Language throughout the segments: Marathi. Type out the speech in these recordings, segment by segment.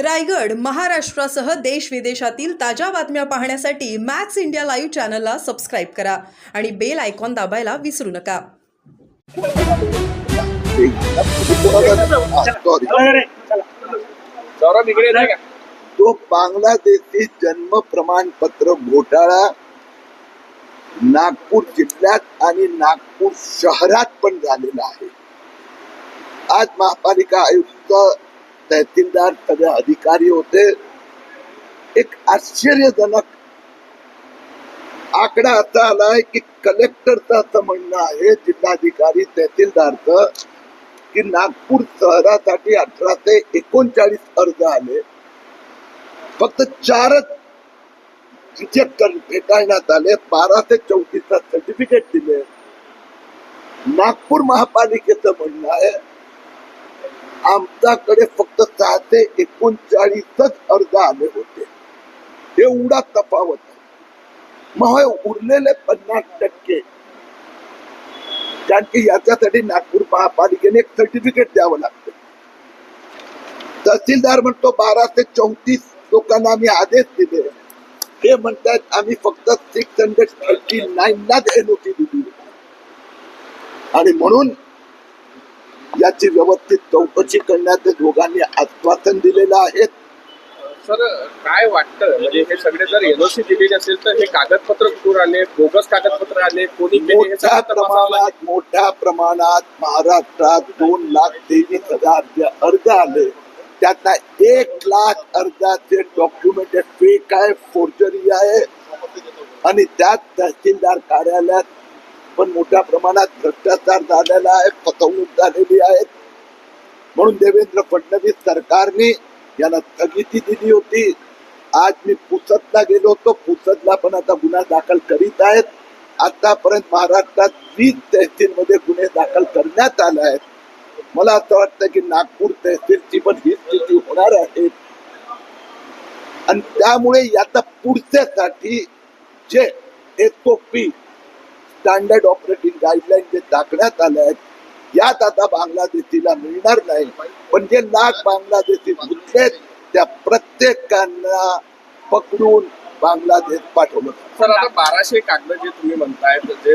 रायगड महाराष्ट्रासह देश विदेशातील ताज्या बातम्या पाहण्यासाठी मॅक्स इंडिया लाईव्ह चॅनलला सबस्क्राईब करा आणि बेल आयकॉन दाबायला विसरू नका. तो बांगलादेशी जन्म प्रमाणपत्र घोटाळा नागपूर जिल्ह्यात आणि नागपूर शहरात पण झालेला आहे. आज महापालिका आयुक्त तहसीलदार सगळे अधिकारी होते. एक आश्चर्यजनक आकडा असा आलाय की कलेक्टरचं असं म्हणणं आहे जिल्हाधिकारी तहसीलदारच की नागपूर शहरासाठी अठरा ते एकोणचाळीस अर्ज आले. फक्त चारच रिजेक्ट फेटाळण्यात आले. बारा ते चौतीस सर्टिफिकेट दिले. नागपूर महापालिकेचं म्हणणं आहे आमच्याकडे फक्त सहा ते एकोणचाळीसच अर्ज आले होते. एवढा तफावत मग उरलेले पन्नास टक्के. कारण की याच्यासाठी नागपूर महापालिकेने एक सर्टिफिकेट द्यावं लागतं. तहसीलदार म्हणतो बारा ते चौतीस लोकांना आम्ही आदेश दिले. हे म्हणतात आम्ही फक्त सिक्स हंड्रेड थर्टी नाईन लाच एनओसी दिली. आणि म्हणून याची व्यवस्थित चौकशी करण्याचे दोघांनी आश्वासन दिलेलं आहे. सर काय वाटतं? म्हणजे हे सगळे जर एनओसी दिलेली असेल तर हे कागदपत्र कुठून आले? बोगस कागदपत्र आले? कोणी मोठ्या. प्रमाणात मोठ्या प्रमाणात महाराष्ट्रात दोन लाख तेवीस हजार जे अर्ज आले त्यातला एक लाख अर्जाचे डॉक्युमेंट फेक आहे फोर्जरी आहे. आणि त्यात तहसीलदार कार्यालयात पण मोठ्या प्रमाणात भ्रष्टाचार झालेला आहे फसवणूक झालेली आहे. म्हणून देवेंद्र फडणवीस सरकारने याला स्थगिती दिली होती. आज मी पुसदला गेलो होतो. पुसदला पण आता गुन्हा दाखल करीत आहेत. आतापर्यंत महाराष्ट्रात वीस तहसील मध्ये गुन्हे दाखल करण्यात आले आहेत. मला असं वाटतं की नागपूर तहसीलची पण ही स्थिती होणार आहे. आणि त्यामुळे याचा पुढच्यासाठी जे S O P standard operating guideline जे टाकण्यात आले आहेत यात आता बांगलादेशीला मिळणार नाही. पण जे लाख बांगलादेशी घुसलेत त्या प्रत्येकांना पकडून बांगलादेश पाठवलं. सर आता बाराशे कागद जे तुम्ही म्हणताय जे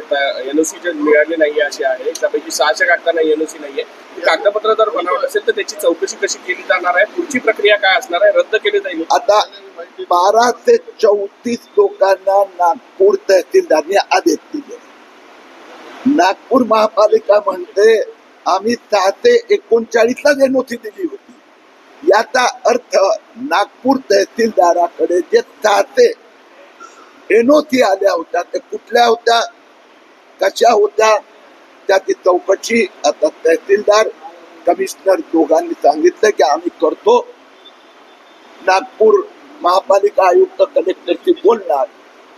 एनओसी जे मिळाले नाही असे आहे त्यापैकी सहाशे कागदांना एनओसी नाहीये ती कागदपत्र जर बनावत असेल तर त्याची चौकशी कशी केली जाणार आहे? पुढची प्रक्रिया काय असणार आहे? रद्द केली जाईल. आता बारा ते चौतीस लोकांना नागपूर तहसीलदारने आदेश दिले. नागपूर महापालिका म्हणते आम्ही सहा ते एकोणचाळीसला एनओसी दिली होती. याचा अर्थ नागपूर तहसीलदाराकडे जे सहा ते आल्या होत्या ते कुठल्या होत्या कशा होत्या त्याची चौकशी आता तहसीलदार कमिशनर दोघांनी सांगितलं की आम्ही करतो. नागपूर महापालिका आयुक्त कलेक्टरशी बोलणार.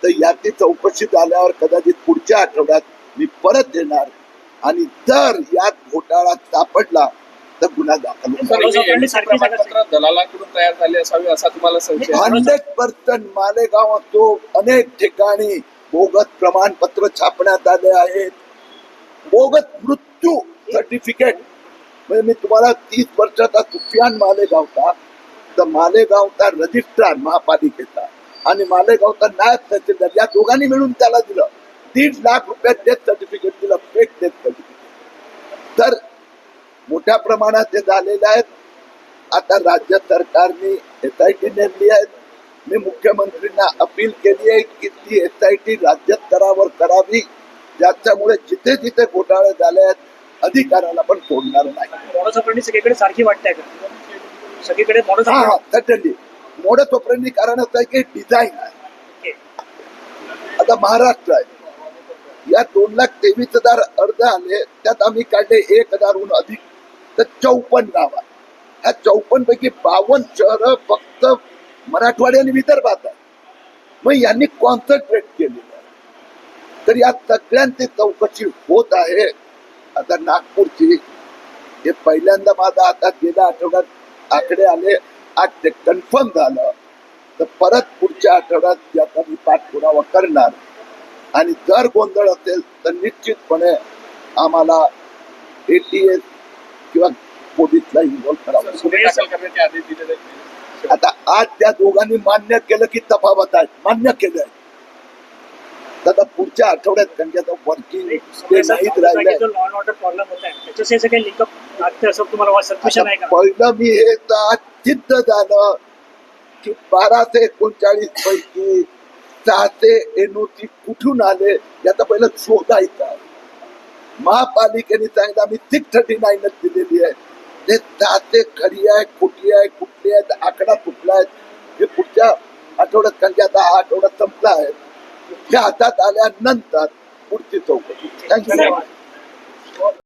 तर याची चौकशी झाल्यावर कदाचित पुढच्या आठवड्यात मी परत येणार. आणि जर यात घोटाळा सापडला तर गुन्हा दाखल सर होणार NOC प्रमाणपत्र दलालाकडून तयार झाले असावे असा तुम्हाला संशय आहे? हंड्रेड पर्सेंट मालेगाव असो अनेक ठिकाणी बोगस प्रमाणपत्र छापण्यात आले आहेत. बोगस मृत्यू सर्टिफिकेट म्हणजे मी तुम्हाला तीस वर्षाचा सुफियान मालेगावचा तर मालेगावचा रजिस्ट्रार महापालिकेचा. आणि मालेगावचा नायब तहसीलदार या दोघांनी मिळून त्याला दिलं. दीड लाख रुपयात डेथ सर्टिफिकेट दिलं फेक डेथ सर्टिफिकेट तर मोठ्या प्रमाणात ते झालेले आहेत आता राज्य सरकारने एस आय टी नेमली आहे मी मुख्यमंत्रींना अपील केली आहे की ती एस आय टी राज्य स्तरावर करावी ज्याच्यामुळे जिथे जिथे घोटाळे झाले आहेत अधिकाऱ्याला पण सोडणार नाही. सगळीकडे सारखी वाटते का? सगळीकडे हा हा मोठ्या तोपर्यंत कारण असं आहे की डिझाईन आहे. आता महाराष्ट्र आहे. या दोन लाख तेवीस हजार अर्ज आले त्यात आम्ही काढले एक हजारहून अधिक. तर चौपन्न गाव आहे. ह्या चौपन्न पैकी बावन्न शहर फक्त मराठवाडा आणि विदर्भात आहे. मग यांनी कॉन्सन्ट्रेट केलेलं आहे. तर या सगळ्यांची चौकशी होत आहे. आता नागपूरची हे पहिल्यांदा माझा आता गेल्या आठवड्यात आकडे आले. आज ते कन्फर्म झालं तर परत पुढच्या आठवड्यात याचा मी पाठपुरावा करणार आणि जर गोंधळ असेल तर निश्चितपणे आम्हाला एटीएस किंवा पोलीसला इन्व्हॉल्व करावं जाईल आज त्या दोघांनी मान्य केलं की तफावत आहेत मान्य केलं आता पुढच्या आठवड्यात त्यांच्या वर्किंग ते नाहीत राहिले. जो लॉ अँड ऑर्डर प्रॉब्लेम होत आहे. त्याच्याशी असं काही लिंकअप लागतं असं तुम्हाला वाटतं? सत्मिशन आहे आता का? पहिलं मी हे चित्त झालं की बाराशे एकोणचाळीस पैकी सहाशे एनओसी कुठून आले याचा पहिलं शोधायचा महापालिकेने सांगितलं आम्ही सिक्स थर्टी नाईनच दिलेली आहे. ते सहाशे खरी आहे खोटी आहे कुठली आहे आकडा कुठला आहे हे पुढच्या आठवड्यात कारण की आता हा आठवडा संपला आहे. हे हातात आल्यानंतर पुढची चौकशी थँक्यू